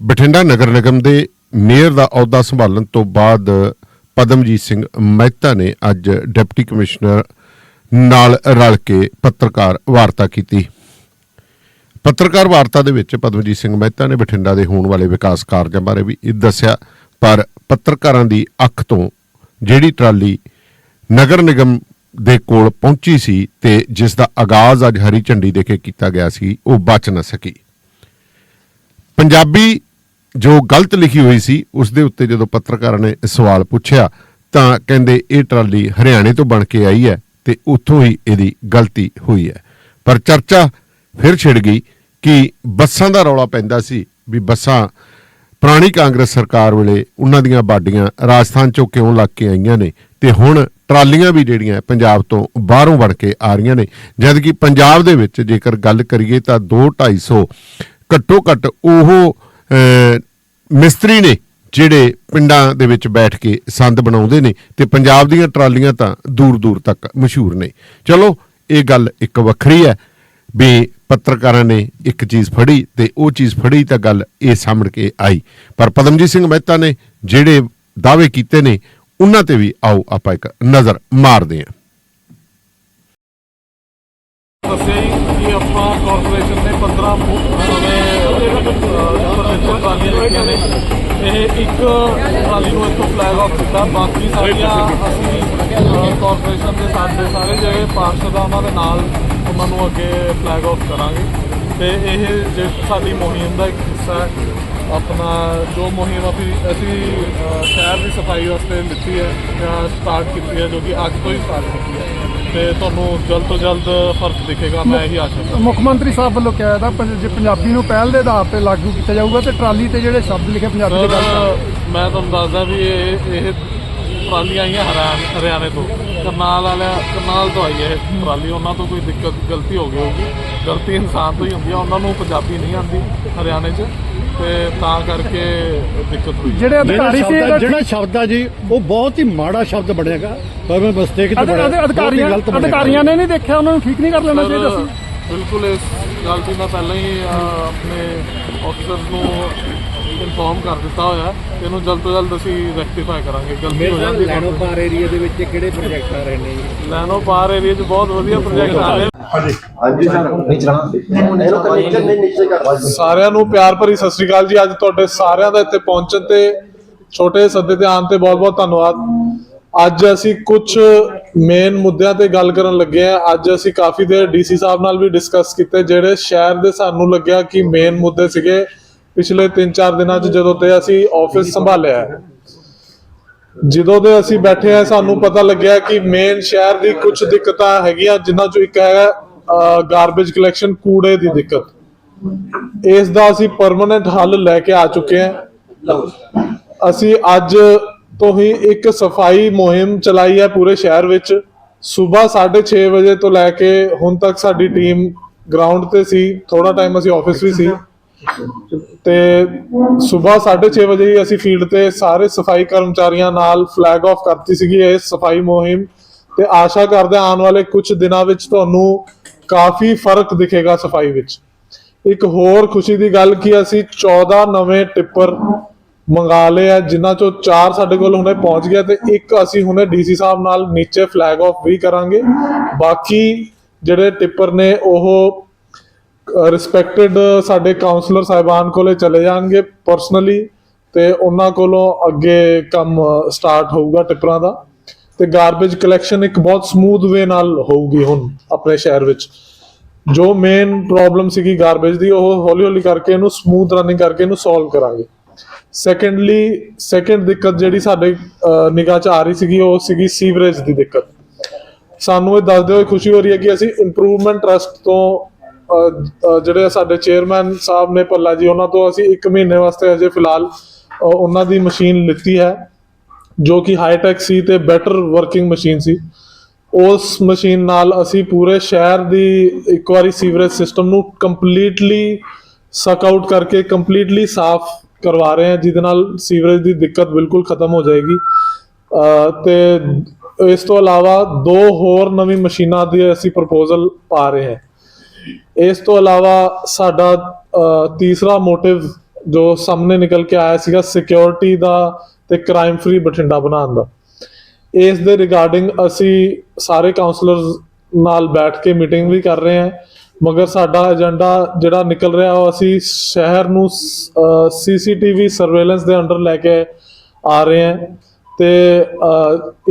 ਬਠਿੰਡਾ ਨਗਰ ਨਿਗਮ ਦੇ ਮੇਅਰ ਦਾ ਅਹੁਦਾ ਸੰਭਾਲਣ ਤੋਂ ਬਾਅਦ ਪਦਮਜੀਤ ਸਿੰਘ ਮਹਿਤਾ ਨੇ ਅੱਜ ਡਿਪਟੀ ਕਮਿਸ਼ਨਰ ਨਾਲ ਰਲ ਕੇ ਪੱਤਰਕਾਰ ਵਾਰਤਾ ਕੀਤੀ। ਪੱਤਰਕਾਰ ਵਾਰਤਾ ਦੇ ਵਿੱਚ ਪਦਮਜੀਤ ਸਿੰਘ ਮਹਿਤਾ ਨੇ ਬਠਿੰਡਾ ਦੇ ਹੋਣ ਵਾਲੇ ਵਿਕਾਸ ਕਾਰਜਾਂ ਬਾਰੇ ਵੀ ਇਹ ਦੱਸਿਆ, ਪਰ ਪੱਤਰਕਾਰਾਂ ਦੀ ਅੱਖ ਤੋਂ ਜਿਹੜੀ ਟਰਾਲੀ ਨਗਰ ਨਿਗਮ ਦੇ ਕੋਲ ਪਹੁੰਚੀ ਸੀ ਤੇ ਜਿਸ ਦਾ ਆਗਾਜ਼ ਅੱਜ ਹਰੀ ਝੰਡੀ ਦੇ ਕੇ ਕੀਤਾ ਗਿਆ ਸੀ, ਉਹ ਬਚ ਨਾ ਸਕੀ। ਪੰਜਾਬੀ ਜੋ ਗਲਤ ਲਿਖੀ ਹੋਈ ਸੀ, ਉਸ ਦੇ ਉੱਤੇ ਜਦੋਂ ਪੱਤਰਕਾਰਾਂ ਨੇ ਸਵਾਲ ਪੁੱਛਿਆ, ਤਾਂ ਕਹਿੰਦੇ ਇਹ ਟਰਾਲੀ ਹਰਿਆਣੇ ਤੋਂ ਬਣ ਕੇ ਆਈ ਹੈ ਤੇ ਉੱਥੋਂ ਹੀ ਇਹਦੀ ਗਲਤੀ ਹੋਈ ਹੈ। ਪਰ ਚਰਚਾ ਫਿਰ ਛਿੜ ਗਈ ਕਿ ਬੱਸਾਂ ਦਾ ਰੌਲਾ ਪੈਂਦਾ ਸੀ ਵੀ ਬੱਸਾਂ ਪੁਰਾਣੀ ਕਾਂਗਰਸ ਸਰਕਾਰ ਵੇਲੇ ਉਹਨਾਂ ਦੀਆਂ ਬਾਡੀਆਂ ਰਾਜਸਥਾਨ ਚੋਂ ਕਿਉਂ ਲੱਗ ਕੇ ਆਈਆਂ ਨੇ ਤੇ ਹੁਣ ਟਰਾਲੀਆਂ ਵੀ ਜਿਹੜੀਆਂ ਪੰਜਾਬ ਤੋਂ ਬਾਹਰੋਂ ਬਣ ਕੇ ਆ ਰਹੀਆਂ ਨੇ ਜਦ ਕਿ ਪੰਜਾਬ ਦੇ ਵਿੱਚ ਜੇਕਰ ਗੱਲ ਕਰੀਏ ਤਾਂ 2 250 ਘੱਟੋ ਘੱਟ ਉਹ ਮਿਸਤਰੀ ਨੇ ਜਿਹੜੇ ਪਿੰਡਾਂ ਦੇ ਵਿੱਚ ਬੈਠ ਕੇ ਸੰਦ ਬਣਾਉਂਦੇ ਨੇ ਤੇ ਪੰਜਾਬ ਦੀਆਂ ਟਰਾਲੀਆਂ ਤਾਂ ਦੂਰ ਦੂਰ ਤੱਕ ਮਸ਼ਹੂਰ ਨੇ। ਚਲੋ, ਇਹ ਗੱਲ ਇੱਕ ਵੱਖਰੀ ਹੈ ਵੀ ਪੱਤਰਕਾਰਾਂ ਨੇ ਇੱਕ ਚੀਜ਼ ਫੜੀ ਤੇ ਉਹ ਚੀਜ਼ ਫੜੀ ਤਾਂ ਗੱਲ ਇਹ ਸਾਹਮਣ ਕੇ ਆਈ। ਪਰ ਪਦਮਜੀਤ ਸਿੰਘ ਮਹਿਤਾ ਨੇ ਜਿਹੜੇ ਦਾਅਵੇ ਕੀਤੇ ਨੇ, ਉਹਨਾਂ ਤੇ ਵੀ ਆਓ ਆਪਾਂ ਇੱਕ ਨਜ਼ਰ ਮਾਰਦੇ ਹਾਂ। ਦੱਸਿਆ ਕਿ ਆਪਾਂ ਕਾਰਪੋਰੇਸ਼ਨ ਨੇ 15 ਨਵੇਂ ਫਰਨੀਚਰ ਟਰਾਲੀਆਂ ਲਿਖੀਆਂ ਨੇ ਇਹ ਇੱਕ ਟਰਾਲੀ ਨੂੰ ਇੱਥੋਂ ਫਲੈਗ ਆਫ ਕੀਤਾ ਬਾਕੀ ਸਾਰੀਆਂ ਅਸੀਂ ਅਹ, ਕਾਰਪੋਰੇਸ਼ਨ ਦੇ ਸਾਡੇ ਸਾਰੇ ਜਿਹੜੇ ਪਾਰਸ਼ਦ ਦੇ ਨਾਲ ਉਹਨਾਂ ਨੂੰ ਅੱਗੇ ਫਲੈਗ ਆਫ ਕਰਾਂਗੇ ਤੇ ਇਹ ਜੇ ਸਾਡੀ ਮੁਹਿੰਮ ਦਾ ਇੱਕ ਹਿੱਸਾ ਹੈ ਆਪਣਾ ਜੋ ਮੁਹਿੰਮ ਅਸੀਂ ਅਸੀਂ ਸ਼ਹਿਰ ਦੀ ਸਫ਼ਾਈ ਵਾਸਤੇ ਲਿੱਤੀ ਹੈ ਜਾਂ ਸਟਾਰਟ ਕੀਤੀ ਹੈ ਜੋ ਕਿ ਅੱਜ ਤੋਂ ਹੀ ਸਟਾਰਟ ਕੀਤੀ ਹੈ। ਤੇ ਤੁਹਾਨੂੰ ਜਲਦ ਤੋਂ ਜਲਦ ਫ਼ਰਕ ਦਿਖੇਗਾ ਮੈਂ ਇਹੀ ਆਸ਼ਾ ਕਰਦਾ। ਮੁੱਖ ਮੰਤਰੀ ਸਾਹਿਬ ਵੱਲੋਂ ਕਿਹਾ ਪਰ ਜੇ ਪੰਜਾਬੀ ਨੂੰ ਪਹਿਲ ਦੇ ਆਧਾਰ ਤੇ ਲਾਗੂ ਕੀਤਾ ਜਾਊਗਾ ਤੇ ਟਰਾਲੀ ਤੇ ਜਿਹੜੇ ਸ਼ਬਦ ਲਿਖੇ ਪੰਜਾਬੀ ਦੇ ਗੱਲ ਮੈਂ ਤੁਹਾਨੂੰ ਦੱਸਦਾ ਵੀ ਇਹ ਇਹ ਟਰਾਲੀਆਂ ਆਈਆਂ ਹਰਿਆਣਾ ਹਰਿਆਣੇ ਤੋਂ। ਕਰਨਾਲ ਵਾਲਿਆ ਕਰਨਾਲ ਤੋਂ ਆਈ ਹੈ ਇਹ ਟਰਾਲੀ। ਉਹਨਾਂ ਤੋਂ ਕੋਈ ਦਿੱਕਤ ਗਲਤੀ ਹੋ ਗਈ ਹੋਊਗੀ। ਗਲਤੀ ਇਨਸਾਨ ਤੋਂ ਹੀ ਹੁੰਦੀ ਆ। ਉਹਨਾਂ ਨੂੰ ਪੰਜਾਬੀ ਨਹੀਂ ਆਉਂਦੀ ਹਰਿਆਣੇ 'ਚ। ਤੇ ਤਾਂ ਕਰਕੇ ਦਿੱਕਤ ਹੋਈ ਜਿਹੜੇ ਅਧਿਕਾਰੀ ਸੀ ਇਹਦਾ ਜਿਹੜਾ ਸ਼ਬਦ ਆ ਜੀ ਉਹ ਬਹੁਤ ਹੀ ਮਾੜਾ ਸ਼ਬਦ ਪਰ ਮੈਂ ਮਿਸਟੇਕ ਤੇ ਅਧਿ- ਅਧਿਕਾਰੀਆਂ। ਅਧਿਕਾਰੀਆਂ ਨੇ ਨਹੀਂ ਦੇਖਿਆ ਉਹਨਾਂ ਨੂੰ ਠੀਕ ਨਹੀਂ ਕਰ ਲੈਣਾ ਚਾਹੀਦਾ ਸੀ। ਬਿਲਕੁਲ ਇਸ ਗੱਲ ਦੀ ਮੈਂ ਪਹਿਲਾਂ ਹੀ ਆਪਣੇ ਆਫੀਸਰਸ ਨੂੰ ਇਨਫੋਰਮ ਕਰ ਦਿੱਤਾ ਹੋਇਆ ਹੈ। ਇਹਨੂੰ ਜਲਦ ਤੋਂ ਜਲਦ ਅਸੀਂ ਰੈਕਟੀਫਾਈ ਕਰਾਂਗੇ। ਗਲਤੀ ਹੋ ਜਾਂਦੀ ਹੈ। ਲੈਣੋ ਪਾਰ ਏਰੀਆ ਦੇ ਵਿੱਚ ਕਿਹੜੇ ਪ੍ਰੋਜੈਕਟ ਆ ਰਹੇ ਨੇ ਜੀ? ਲੈਨੋ ਪਾਰ ਏਰੀਆ 'ਚ ਬਹੁਤ ਵਧੀਆ ਪ੍ਰੋਜੈਕਟ ਆ ਰਹੇ ਹਾਂਜੀ। ਸਰ। ਨਹੀਂ ਚਲਾਣਾ ਇਹਨੂੰ ਕਨੈਕਸ਼ਨ ਨਹੀਂ ਨੀਚੇ ਕਰ ਸਾਰਿਆਂ ਨੂੰ ਪਿਆਰ ਭਰੀ ਸਤਿ ਸ੍ਰੀ ਅਕਾਲ ਜੀ। ਅੱਜ ਤੁਹਾਡੇ ਸਾਰਿਆਂ ਦਾ ਇੱਥੇ ਪਹੁੰਚਣ ਤੇ ਛੋਟੇ ਸੱਦੇ ਤੇ ਆਉਣ ਤੇ ਬਹੁਤ-ਬਹੁਤ ਧੰਨਵਾਦ। ਅੱਜ ਅਸੀਂ ਕੁਝ ਮੇਨ ਮੁੱਦਿਆਂ ਤੇ ਗੱਲ ਕਰਨ ਲੱਗੇ ਆ ਅੱਜ ਅਸੀਂ ਕਾਫੀ ਦੇਰ ਡੀਸੀ ਸਾਹਿਬ ਨਾਲ ਵੀ ਡਿਸਕਸ ਕੀਤੇ ਜਿਹੜੇ ਸ਼ਹਿਰ ਦੇ ਸਾਨੂੰ ਲੱਗਿਆ ਕਿ ਮੇਨ ਮੁੱਦੇ ਸੀਗੇ। ਪਿਛਲੇ 3-4 ਦਿਨਾਂ 'ਚ ਜਦੋਂ ਤੇ ਅਸੀਂ ਆਫਿਸ ਸੰਭਾਲਿਆ ਹੈ। ਜਦੋਂ ਦੇ ਅਸੀਂ ਬੈਠੇ ਆ ਸਾਨੂੰ ਪਤਾ ਲੱਗਿਆ ਕਿ ਮੇਨ ਸ਼ਹਿਰ ਦੀ ਕੁਝ ਦਿੱਕਤਾਂ ਹੈਗੀਆਂ, ਜਿਨ੍ਹਾਂ ਚੋਂ ਇੱਕ ਹੈ ਗਾਰਬੇਜ ਕਲੈਕਸ਼ਨ ਕੂੜੇ ਦੀ ਦਿੱਕਤ। ਇਸ ਦਾ ਅਸੀਂ ਪਰਮਨੈਂਟ ਹੱਲ ਲੈ ਕੇ ਆ ਚੁੱਕੇ ਹਾਂ। ਅਸੀਂ ਅੱਜ ਤੋਂ ਹੀ ਇੱਕ ਸਫ਼ਾਈ ਮੁਹਿੰਮ ਚਲਾਈ ਹੈ ਪੂਰੇ ਸ਼ਹਿਰ ਵਿੱਚ। ਸਵੇਰ 6:30 ਵਜੇ ਤੋਂ ਲੈ ਕੇ ਹੁਣ ਤੱਕ ਸਾਡੀ ਟੀਮ ਗਰਾਊਂਡ ਤੇ ਸੀ। ਥੋੜਾ ਟਾਈਮ ਅਸੀਂ ਆਫਿਸ ਵੀ ਸੀ। ਤੇ ਸਵੇਰ 6:30 ਵਜੇ ਹੀ ਅਸੀਂ ਫੀਲਡ ਤੇ ਸਾਰੇ ਸਫ਼ਾਈ ਕਰਮਚਾਰੀਆਂ ਨਾਲ ਫਲੈਗ ਆਫ ਕਰਤੀ ਸੀਗੀ ਇਹ ਸਫ਼ਾਈ ਮੁਹਿੰਮ ਤੇ ਆਸ਼ਾ ਕਰਦੇ ਆਉਣ ਵਾਲੇ ਕੁਝ ਦਿਨਾਂ ਵਿੱਚ ਤੁਹਾਨੂੰ ਕਾਫੀ ਫ਼ਰਕ ਦਿਖੇਗਾ ਸਫ਼ਾਈ ਵਿੱਚ। ਇੱਕ ਹੋਰ ਖੁਸ਼ੀ ਦੀ ਗੱਲ ਕਿ ਅਸੀਂ 14 ਨਵੇਂ ਟਿੱਪਰ ਮੰਗਾ ਲਏ ਆ, ਜਿਨ੍ਹਾਂ ਚੋਂ 4 ਸਾਡੇ ਕੋਲ ਹੁਣੇ ਪਹੁੰਚ ਗਿਆ ਤੇ ਇੱਕ ਅਸੀਂ ਹੁਣੇ ਡੀਸੀ ਸਾਹਿਬ ਨਾਲ ਨੀਚੇ ਫਲੈਗ ਆਫ ਵੀ ਕਰਾਂਗੇ। ਬਾਕੀ ਜਿਹੜੇ ਟਿੱਪਰ ਨੇ, ਉਹ ਰਿਸਪੈਕਟਡ ਸਾਡੇ ਕਾਉਂਸਲਰ ਸਾਹਿਬਾਨ ਕੋਲੇ ਚਲੇ ਜਾਣਗੇ ਪਰਸਨਲੀ ਤੇ ਉਹਨਾਂ ਕੋਲੋਂ ਅੱਗੇ ਕੰਮ ਸਟਾਰਟ ਹੋਊਗਾ ਟਿੱਪਰਾਂ ਦਾ। ਤੇ ਗਾਰਬੇਜ ਕਲੈਕਸ਼ਨ ਇੱਕ ਬਹੁਤ ਸਮੂਥ ਵੇ ਨਾਲ ਹੋਊਗੀ ਹੁਣ ਆਪਣੇ ਸ਼ਹਿਰ ਵਿੱਚ। ਜੋ ਮੇਨ ਪ੍ਰੋਬਲਮ ਸੀਗੀ ਗਾਰਬੇਜ ਦੀ, ਉਹ ਹੌਲੀ ਹੌਲੀ ਕਰਕੇ ਇਹਨੂੰ ਸਮੂਥ ਰਨਿੰਗ ਕਰਕੇ ਇਹਨੂੰ ਸੋਲਵ ਕਰਾਂਗੇ। ਸੈਕੰਡਲੀ ਸੈਕੰਡ ਦਿੱਕਤ ਜਿਹੜੀ ਸਾਡੇ ਨਿਗਾਹ 'ਚ ਆ ਰਹੀ ਸੀਗੀ, ਉਹ ਸੀਗੀ ਸੀਵਰੇਜ ਦੀ ਦਿੱਕਤ। ਸਾਨੂੰ ਇਹ ਦੱਸਦੇ ਹੋਏ ਖੁਸ਼ੀ ਹੋ ਰਹੀ ਹੈ ਕਿ ਅਸੀਂ ਇੰਪਰੂਵਮੈਂਟ ਟਰਸਟ ਤੋਂ ਜਿਹੜੇ ਸਾਡੇ ਚੇਅਰਮੈਨ ਸਾਹਿਬ ਨੇ ਭੱਲਾ ਜੀ, ਉਹਨਾਂ ਤੋਂ ਅਸੀਂ 1 ਮਹੀਨੇ ਵਾਸਤੇ ਅਜੇ ਫਿਲਹਾਲ ਉਹਨਾਂ ਦੀ ਮਸ਼ੀਨ ਲਿੱਤੀ ਹੈ, ਜੋ ਕਿ ਹਾਈਟੈਕ ਸੀ ਤੇ ਬੈਟਰ ਵਰਕਿੰਗ ਮਸ਼ੀਨ ਸੀ। ਉਸ ਮਸ਼ੀਨ ਨਾਲ ਅਸੀਂ ਪੂਰੇ ਸ਼ਹਿਰ ਦੀ ਇੱਕ ਵਾਰੀ ਸੀਵਰੇਜ ਸਿਸਟਮ ਨੂੰ ਕੰਪਲੀਟਲੀ ਸਕ ਆਊਟ ਕਰਕੇ ਕੰਪਲੀਟਲੀ ਸਾਫ਼ ਕਰਵਾ ਰਹੇ ਹਾਂ, ਜਿਹਦੇ ਨਾਲ ਸੀਵਰੇਜ ਦੀ ਦਿੱਕਤ ਬਿਲਕੁਲ ਖਤਮ ਹੋ ਜਾਏਗੀ। ਅਹ, ਤੇ ਇਸ ਤੋਂ ਇਲਾਵਾ ਦੋ ਹੋਰ ਨਵੀਂ ਮਸ਼ੀਨਾਂ ਦੀ ਅਸੀਂ ਪ੍ਰਪੋਜ਼ਲ ਪਾ ਰਹੇ ਹਾਂ। ਇਸ ਤੋਂ ਇਲਾਵਾ ਸਾਡਾ ਤੀਸਰਾ ਮੋਟਿਵ ਜੋ ਸਾਹਮਣੇ ਨਿਕਲ ਕੇ ਆਇਆ ਸੀਗਾ ਸਿਕਿਉਰਿਟੀ ਦਾ ਤੇ ਕ੍ਰਾਈਮ ਫ੍ਰੀ ਬਠਿੰਡਾ ਬਣਾਉਣ ਦਾ। ਇਸ ਦੇ ਰਿਗਾਰਡਿੰਗ ਅਸੀਂ ਸਾਰੇ ਕਾਉਂਸਲਰਸ ਨਾਲ ਬੈਠ ਕੇ ਮੀਟਿੰਗ ਵੀ ਕਰ ਰਹੇ ਹਾਂ, ਮਗਰ ਸਾਡਾ ਏਜੰਡਾ ਜਿਹੜਾ ਨਿਕਲ ਰਿਹਾ ਉਹ ਅਸੀਂ ਸ਼ਹਿਰ ਨੂੰ ਸੀਸੀਟੀਵੀ ਸਰਵੇਲੈਂਸ ਦੇ ਅੰਡਰ ਲੈ ਕੇ ਆ ਰਹੇ ਹਾਂ ਤੇ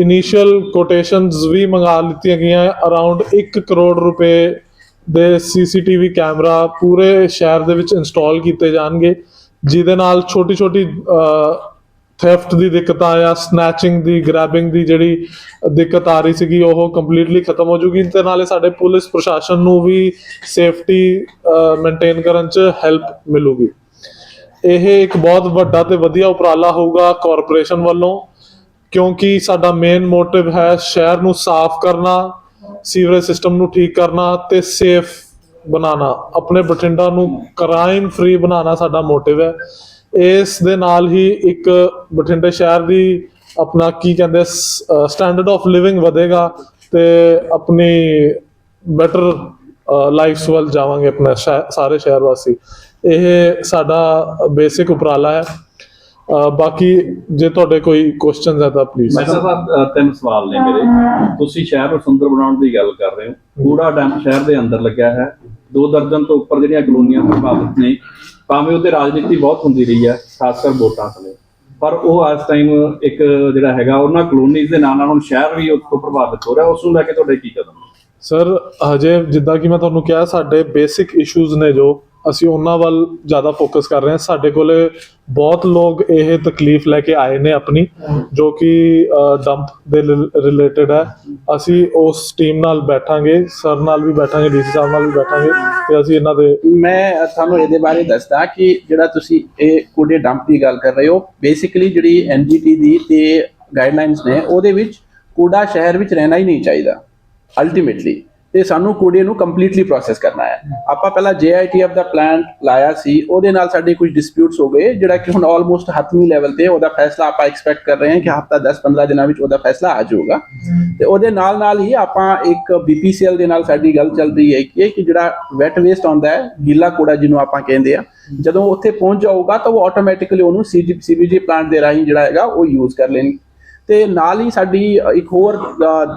ਇਨੀਸ਼ੀਅਲ ਕੋਟੇਸ਼ਨਸ ਵੀ ਮੰਗਾ ਲਿੱਤੀਆਂ ਗਈਆਂ ਅਰਾਊਂਡ 1 ਕਰੋੜ ਰੁਪਏ ਦੇ ਸੀਸੀਟੀਵੀ ਕੈਮਰਾ ਪੂਰੇ ਸ਼ਹਿਰ ਦੇ ਵਿੱਚ ਇੰਸਟਾਲ ਕੀਤੇ ਜਾਣਗੇ, ਜਿਹਦੇ ਨਾਲ ਛੋਟੀ ਛੋਟੀ ਥੈਫਟ ਦੀ ਦਿੱਕਤਾਂ ਜਾਂ ਸਨੈਚਿੰਗ ਦੀ ਗ੍ਰੈਬਿੰਗ ਦੀ ਜਿਹੜੀ ਦਿੱਕਤ ਆ ਰਹੀ ਸੀਗੀ, ਉਹ ਕੰਪਲੀਟਲੀ ਖਤਮ ਹੋ ਜੂਗੀ। ਤੇ ਨਾਲੇ ਸਾਡੇ ਪੁਲਿਸ ਪ੍ਰਸ਼ਾਸਨ ਨੂੰ ਵੀ ਸੇਫਟੀ ਮੇਨਟੇਨ ਕਰਨ 'ਚ ਹੈਲਪ ਮਿਲੂਗੀ। ਇਹ ਇੱਕ ਬਹੁਤ ਵੱਡਾ ਤੇ ਵਧੀਆ ਉਪਰਾਲਾ ਹੋਊਗਾ ਕਾਰਪੋਰੇਸ਼ਨ ਵੱਲੋਂ, ਕਿਉਂਕਿ ਸਾਡਾ ਮੇਨ ਮੋਟਿਵ ਹੈ ਸ਼ਹਿਰ ਨੂੰ ਸਾਫ਼ ਕਰਨਾ ਸੀਵਰੇਜ ਸਿਸਟਮ ਨੂੰ ਠੀਕ ਕਰਨਾ ਤੇ ਸੇਫ ਬਣਾਉਣਾ। ਆਪਣੇ ਬਠਿੰਡਾ ਨੂੰ ਕ੍ਰਾਈਮ ਫ੍ਰੀ ਬਣਾਉਣਾ ਸਾਡਾ ਮੋਟਿਵ ਹੈ। ਇਸ ਦੇ ਨਾਲ ਹੀ ਇੱਕ ਬਠਿੰਡੇ ਸ਼ਹਿਰ ਦੀ ਆਪਣਾ ਕੀ ਕਹਿੰਦੇ ਸਟੈਂਡਰਡ ਆਫ ਲਿਵਿੰਗ ਵਧੇਗਾ ਤੇ ਆਪਣੀ ਬੈਟਰ ਲਾਈਫਸ ਵੱਲ ਜਾਵਾਂਗੇ ਆਪਣੇ ਸ਼ਹਿ- ਸਾਰੇ ਸ਼ਹਿਰ ਵਾਸੀ। ਇਹ ਸਾਡਾ ਬੇਸਿਕ ਉਪਰਾਲਾ ਹੈ। ਬਾਕੀ ਜੇ ਤੁਹਾਡੇ ਕੋਈ ਕੁਐਸਚਨਸ ਹੈ ਤਾਂ ਪਲੀਜ਼ ਮੈਂ ਸਾਹਿਬ ਤਿੰਨ ਸਵਾਲ ਨੇ ਮੇਰੇ। ਤੁਸੀਂ ਸ਼ਹਿਰ ਨੂੰ ਸੁੰਦਰ ਬਣਾਉਣ ਦੀ ਗੱਲ ਕਰ ਰਹੇ ਹੋ। ਕੂੜਾ ਡੈਮ ਸ਼ਹਿਰ ਦੇ ਅੰਦਰ ਲੱਗਿਆ ਹੈ। ਦੋ ਦਰਜਨ ਤੋਂ ਉੱਪਰ ਜਿਹੜੀਆਂ ਕਲੋਨੀਆਂ ਪ੍ਰਭਾਵਿਤ ਨੇ ਭਾਵੇਂ ਉਹਤੇ ਰਾਜਨੀਤੀ ਬਹੁਤ ਹੁੰਦੀ ਰਹੀ ਹੈ ਖਾਸ ਕਰ ਵੋਟਾਂ ਸਮੇਂ। ਪਰ ਉਹ ਇਸ ਟਾਈਮ ਇੱਕ ਜਿਹੜਾ ਹੈਗਾ ਉਹਨਾਂ ਕਲੋਨੀਜ਼ ਦੇ ਨਾਲ ਨਾਲ ਹੁਣ ਸ਼ਹਿਰ ਵੀ ਉਸ ਤੋਂ ਪ੍ਰਭਾਵਿਤ ਹੋ ਰਿਹਾ। ਉਸ ਨੂੰ ਲੈ ਕੇ ਤੁਹਾਡੇ ਕੀ ਕਦਮ ਸਰ ਹਜੇ ਜਿੱਦਾਂ ਕਿ ਮੈਂ ਤੁਹਾਨੂੰ ਕਿਹਾ ਸਾਡੇ ਬੇਸਿਕ ਇਸ਼ੂਜ਼ ਨੇ ਜੋ ਅਸੀਂ ਉਹਨਾਂ ਵੱਲ ਜ਼ਿਆਦਾ ਫੋਕਸ ਕਰ ਰਹੇ ਹਾਂ। ਸਾਡੇ ਕੋਲੇ ਬਹੁਤ ਲੋਕ ਇਹ ਤਕਲੀਫ ਲੈ ਕੇ ਆਏ ਨੇ ਆਪਣੀ, ਜੋ ਕਿ ਡੰਪ ਦੇ ਰਿਲੇਟਡ ਹੈ। ਅਸੀਂ ਉਸ ਟੀਮ ਨਾਲ ਬੈਠਾਂਗੇ ਸਰ ਨਾਲ ਵੀ ਬੈਠਾਂਗੇ ਡੀਸੀ ਸਾਹਿਬ ਨਾਲ ਵੀ ਬੈਠਾਂਗੇ ਤੇ ਅਸੀਂ ਇਹਨਾਂ ਦੇ ਮੈਂ ਤੁਹਾਨੂੰ ਇਹਦੇ ਬਾਰੇ ਦੱਸਦਾ ਕਿ ਜਿਹੜਾ ਤੁਸੀਂ ਇਹ ਕੂੜੇ ਡੰਪ ਦੀ ਗੱਲ ਕਰ ਰਹੇ ਹੋ ਬੇਸਿਕਲੀ ਜਿਹੜੀ ਐਨਜੀਟੀ ਦੀ ਤੇ ਗਾਈਡਲਾਈਨਸ ਨੇ, ਉਹਦੇ ਵਿੱਚ ਕੂੜਾ ਸ਼ਹਿਰ ਵਿੱਚ ਰਹਿਣਾ ਹੀ ਨਹੀਂ ਚਾਹੀਦਾ ਅਲਟੀਮੇਟਲੀ ਤੇ ਸਾਨੂੰ ਕੂੜੇ ਨੂੰ ਕੰਪਲੀਟਲੀ ਪ੍ਰੋਸੈਸ ਕਰਨਾ ਹੈ। ਆਪਾਂ ਪਹਿਲਾਂ JITF ਦਾ ਪਲਾਨ ਲਾਇਆ ਸੀ, ਉਹਦੇ ਨਾਲ ਸਾਡੇ ਕੁਝ ਡਿਸਪਿਊਟਸ ਹੋ ਗਏ, ਜਿਹੜਾ ਕਿ ਹੁਣ ਆਲਮੋਸਟ ਹੱਥਵੀਂ ਲੈਵਲ ਤੇ ਉਹਦਾ ਫੈਸਲਾ ਆਪਾਂ ਐਕਸਪੈਕਟ ਕਰ ਰਹੇ ਹਾਂ ਕਿ ਹਫਤਾ 10-15 ਦਿਨਾਂ ਵਿੱਚ ਉਹਦਾ ਫੈਸਲਾ ਆ ਜਾਊਗਾ। ਤੇ ਉਹਦੇ ਨਾਲ ਨਾਲ ਹੀ ਆਪਾਂ ਇੱਕ BPCL ਦੇ ਨਾਲ ਸਾਡੀ ਗੱਲ ਚੱਲ ਰਹੀ ਹੈ ਕਿ ਜਿਹੜਾ ਵੈਟ ਵੇਸਟ ਆਉਂਦਾ ਹੈ, ਗਿੱਲਾ ਕੂੜਾ ਜਿਹਨੂੰ ਆਪਾਂ ਕਹਿੰਦੇ ਆ ਜਦੋਂ ਉੱਥੇ ਪਹੁੰਚ ਜਾਊਗਾ ਤਾਂ ਉਹ ਆਟੋਮੈਟਿਕਲੀ ਉਹਨੂੰ ਸੀਬੀਜੀ ਪਲਾਂਟ ਦੇ ਰਾਹੀਂ ਜਿਹੜਾ ਹੈਗਾ ਉਹ ਯੂਜ਼ ਕਰ ਲੈਣਗੇ। ਤੇ ਨਾਲ ਹੀ ਸਾਡੀ ਇੱਕ ਹੋਰ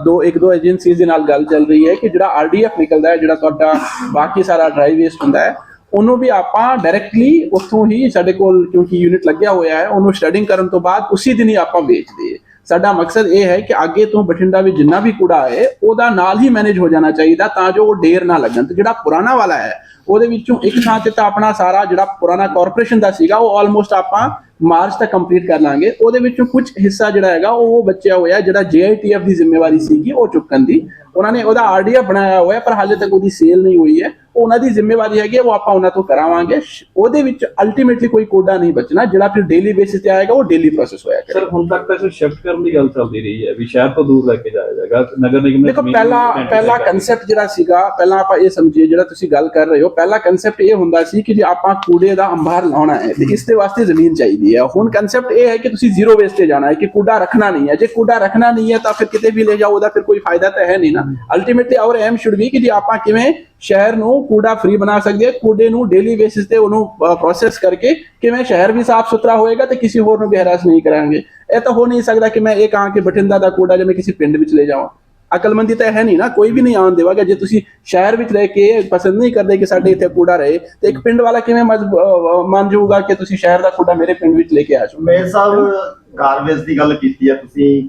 ਦੋ, ਇੱਕ, ਦੋ ਏਜੰਸੀਜ਼ ਦੇ ਨਾਲ ਗੱਲ ਚੱਲ ਰਹੀ ਹੈ ਕਿ ਜਿਹੜਾ ਆਰਡੀਐਫ ਨਿਕਲਦਾ ਹੈ, ਜਿਹੜਾ ਤੁਹਾਡਾ ਬਾਕੀ ਸਾਰਾ ਡਰਾਈ ਵੇਸਟ ਹੁੰਦਾ ਹੈ, ਉਹਨੂੰ ਵੀ ਆਪਾਂ ਡਾਇਰੈਕਟਲੀ ਉੱਥੋਂ ਹੀ ਸਾਡੇ ਕੋਲ ਕਿਉਂਕਿ ਯੂਨਿਟ ਲੱਗਿਆ ਹੋਇਆ ਹੈ, ਉਹਨੂੰ ਸ਼੍ਰੈਡਿੰਗ ਕਰਨ ਤੋਂ ਬਾਅਦ ਉਸੇ ਦਿਨ ਹੀ ਆਪਾਂ ਵੇਚ ਦਈਏ ਸਾਡਾ ਮਕਸਦ ਇਹ ਹੈ ਕਿ ਅੱਗੇ ਤੋਂ ਬਠਿੰਡਾ ਵਿੱਚ ਜਿੰਨਾ ਵੀ ਕੂੜਾ ਹੈ ਉਹਦਾ ਨਾਲ ਹੀ ਮੈਨੇਜ ਹੋ ਜਾਣਾ ਚਾਹੀਦਾ ਤਾਂ ਜੋ ਉਹ ਢੇਰ ਨਾ ਲੱਗਣ। ਤੇ ਜਿਹੜਾ ਪੁਰਾਣਾ ਵਾਲਾ ਹੈ ਉਹਦੇ ਵਿੱਚੋਂ ਇੱਕ ਥਾਂ ਤੇ ਤਾਂ ਆਪਣਾ ਸਾਰਾ ਜਿਹੜਾ ਪੁਰਾਣਾ ਕਾਰਪੋਰੇਸ਼ਨ ਦਾ ਸੀਗਾ, ਉਹ ਆਲਮੋਸਟ ਆਪਾਂ ਮਾਰਚ ਤੱਕ ਕੰਪਲੀਟ ਕਰ ਲਾਂਗੇ। ਉਹਦੇ ਵਿੱਚੋਂ ਕੁਝ ਹਿੱਸਾ ਜਿਹੜਾ ਹੈਗਾ, ਉਹ ਬਚਿਆ ਹੋਇਆ, ਜਿਹੜਾ JITF ਦੀ ਜ਼ਿੰਮੇਵਾਰੀ ਸੀਗੀ ਉਹ ਚੁੱਕਣ ਦੀ। ਉਹਨਾਂ ਨੇ ਉਹਦਾ ਆਰਡੀਐਫ ਬਣਾਇਆ ਹੋਇਆ, ਪਰ ਹਾਲੇ ਤੱਕ ਉਹਦੀ ਸੇਲ ਨਹੀਂ ਹੋਈ ਹੈ। ਉਹਨਾਂ ਦੀ ਜ਼ਿੰਮੇਵਾਰੀ ਹੈਗੀ ਉਹ ਆਪਾਂ ਉਹਨਾਂ ਤੋਂ ਕਰਾਵਾਂਗੇ। ਉਹਦੇ ਵਿੱਚ ਅਲਟੀਮੇਟਲੀ ਕੋਈ ਕੋਡਾ ਨਹੀਂ ਬਚਣਾ ਜਿਹੜਾ ਫਿਰ ਡੇਲੀ ਬੇਸਿਸ ਤੇ ਆਏਗਾ ਉਹ ਡੇਲੀ ਪ੍ਰੋਸੈਸ ਹੋਇਆ ਕਰੇਗਾ। ਸਰ ਹੁਣ ਤੱਕ ਤਾਂ ਇਸ ਸ਼ਿਫਟ ਕਰਨ ਦੀ ਗੱਲ ਚੱਲਦੀ ਰਹੀ ਹੈ ਵੀ ਸ਼ਹਿਰ ਤੋਂ ਦੂਰ ਲੈ ਕੇ ਜਾਇਆ ਜਾਏਗਾ ਨਗਰ ਨਿਗਮ ਦੇਖੋ ਪਹਿਲਾ ਪਹਿਲਾ। ਕਨਸੈਪਟ ਜਿਹੜਾ ਸੀਗਾ ਪਹਿਲਾਂ ਆਪਾਂ ਇਹ ਸਮਝੀਏ ਜਿਹੜਾ ਤੁਸੀਂ ਗੱਲ ਕਰ ਰਹੇ ਹੋ ਪਹਿਲਾ ਕਨਸੈਪਟ ਇਹ ਹੁੰਦਾ ਸੀ ਕਿ ਜੇ ਆਪਾਂ ਕੂੜੇ ਦਾ ਅੰਬਾਰ ਲਾਉਣਾ ਹੈ ਤੇ ਇਸ ਦੇ ਵਾਸਤੇ ਜ਼ਮੀਨ ਚਾਹੀਦੀ ਹੈ। ਹੁਣ ਕਨਸੈਪਟ ਇਹ ਹੈ ਕਿ ਤੁਸੀਂ ਜ਼ੀਰੋ ਵੇਸਟ ਤੇ ਜਾਣਾ ਹੈ ਕਿ ਕੂੜਾ ਰੱਖਣਾ ਨਹੀਂ ਹੈ। ਜੇ ਕੂੜਾ ਰੱਖਣਾ ਨਹੀਂ ਹੈ ਤਾਂ ਫਿਰ ਕਿਤੇ ਵੀ ਲੈ ਜਾਓ ਉਹਦਾ ਫਿਰ ਕੋਈ ਫਾਇਦਾ ਤਾਂ ਹੈ ਨਹੀਂ ਨਾ। Ultimately our aim should be ਕਿ ਜੇ ਆਪਾਂ ਕਿਵੇਂ ਸ਼ਹਿਰ ਨੂੰ ਕੂੜਾ ਫ੍ਰੀ ਬਣਾ ਸਕਦੇ ਹਾਂ। ਕੂੜੇ ਨੂੰ ਡੇਲੀ ਬੇਸਿਸ ਤੇ ਉਹਨੂੰ ਪ੍ਰੋਸੈਸ ਕਰਕੇ ਕਿਵੇਂ ਸ਼ਹਿਰ ਵੀ ਸਾਫ਼ ਸੁਥਰਾ ਹੋਏਗਾ ਤੇ ਕਿਸੇ ਹੋਰ ਨੂੰ ਵੀ ਹਰਾਸ ਨਹੀਂ ਕਰਾਂਗੇ। ਇਹ ਤਾਂ ਹੋ ਨਹੀਂ ਸਕਦਾ ਕਿ ਮੈਂ ਇਹ ਕਹਾਂ ਕਿ ਬਠਿੰਡਾ ਦਾ ਕੂੜਾ ਜੇ ਕਿਸੇ ਪਿੰਡ ਵਿੱਚ ਲੈ ਜਾਵਾਂ। ਅਕਲਮੰਦੀ ਤਾਂ ਹੈ ਨਹੀਂ ਨਾ, ਕੋਈ ਵੀ ਨਹੀਂ ਆਉਣ ਦੇਵਾਗਾ। ਜੇ ਤੁਸੀਂ ਸ਼ਹਿਰ ਵਿੱਚ ਰਹਿ ਕੇ ਪਸੰਦ ਨਹੀਂ ਕਰਦੇ ਕਿ ਸਾਡੇ ਇੱਥੇ ਕੂੜਾ ਰਹੇ, ਤੇ ਇੱਕ ਪਿੰਡ ਵਾਲਾ ਕਿਵੇਂ ਮੰਨ ਜਾਊਗਾ ਕਿ ਤੁਸੀਂ ਸ਼ਹਿਰ ਦਾ ਕੂੜਾ ਮੇਰੇ ਪਿੰਡ ਵਿੱਚ ਲੈ ਕੇ ਆ ਜਾਓ? ਮੇਰ ਸਾਹਿਬ ਗਾਰਬੇਜ ਦੀ ਗੱਲ ਕੀਤੀ ਆ ਤੁਸੀਂ।